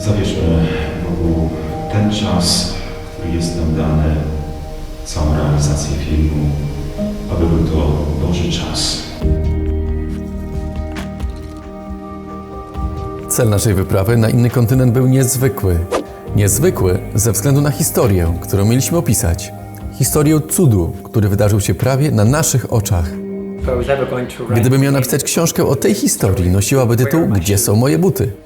Zabierzmy Bogu ten czas, który jest nam dany, całą realizację filmu, aby był to Boży czas. Cel naszej wyprawy na inny kontynent był niezwykły. Niezwykły ze względu na historię, którą mieliśmy opisać. Historię cudu, który wydarzył się prawie na naszych oczach. Gdybym miał napisać książkę o tej historii, nosiłaby tytuł Gdzie są moje buty?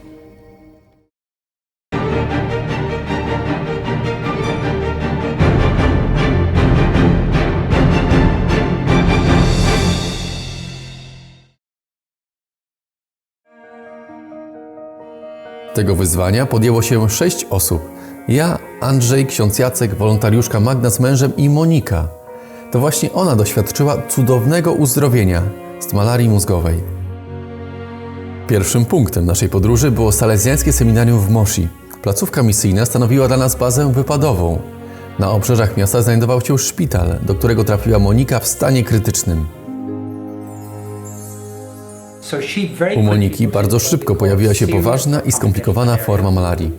Tego wyzwania podjęło się sześć osób. Ja, Andrzej, ksiądz Jacek, wolontariuszka Magda z mężem i Monika. To właśnie ona doświadczyła cudownego uzdrowienia z malarii mózgowej. Pierwszym punktem naszej podróży było salezjańskie seminarium w Moshi. Placówka misyjna stanowiła dla nas bazę wypadową. Na obrzeżach miasta znajdował się szpital, do którego trafiła Monika w stanie krytycznym. U Moniki bardzo szybko pojawiła się poważna i skomplikowana forma malarii.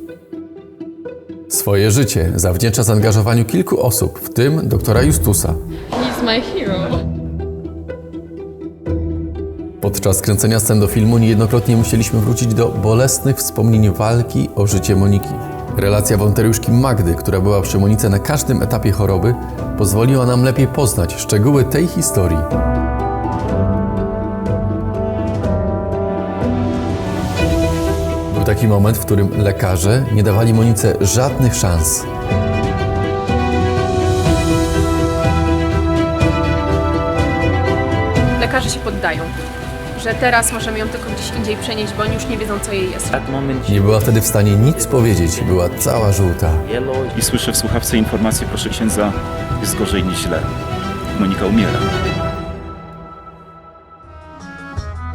Swoje życie zawdzięcza zaangażowaniu kilku osób, w tym doktora Justusa. He's my hero. Podczas kręcenia scen do filmu niejednokrotnie musieliśmy wrócić do bolesnych wspomnień walki o życie Moniki. Relacja wolontariuszki Magdy, która była przy Monice na każdym etapie choroby, pozwoliła nam lepiej poznać szczegóły tej historii. Był taki moment, w którym lekarze nie dawali Monice żadnych szans. Lekarze się poddają, że teraz możemy ją tylko gdzieś indziej przenieść, bo oni już nie wiedzą, co jej jest. Nie była wtedy w stanie nic powiedzieć, była cała żółta. I słyszę w słuchawce informację, proszę księdza, jest gorzej niż źle. Monika umiera.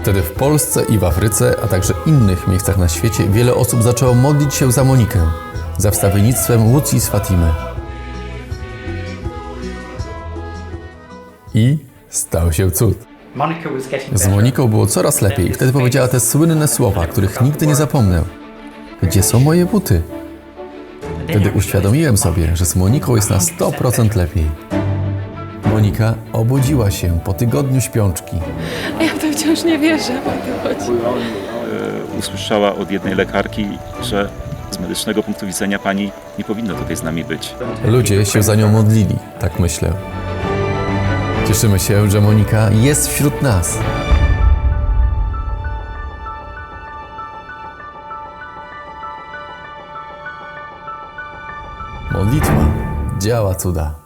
Wtedy w Polsce i w Afryce, a także innych miejscach na świecie wiele osób zaczęło modlić się za Monikę, za wstawiennictwem Łucji z Fatimy. I stał się cud. Z. Moniką było coraz lepiej wtedy powiedziała te słynne słowa, których nigdy nie zapomnę. Gdzie są moje buty? Wtedy uświadomiłem sobie, że z Moniką jest na 100% lepiej. Monika obudziła się po tygodniu śpiączki. A ja w to wciąż nie wierzę, o to chodzi. E, usłyszała od jednej lekarki, że z medycznego punktu widzenia pani nie powinna tutaj z nami być. Ludzie się za nią modlili, tak myślę. Cieszymy się, że Monika jest wśród nas. Modlitwa działa cuda.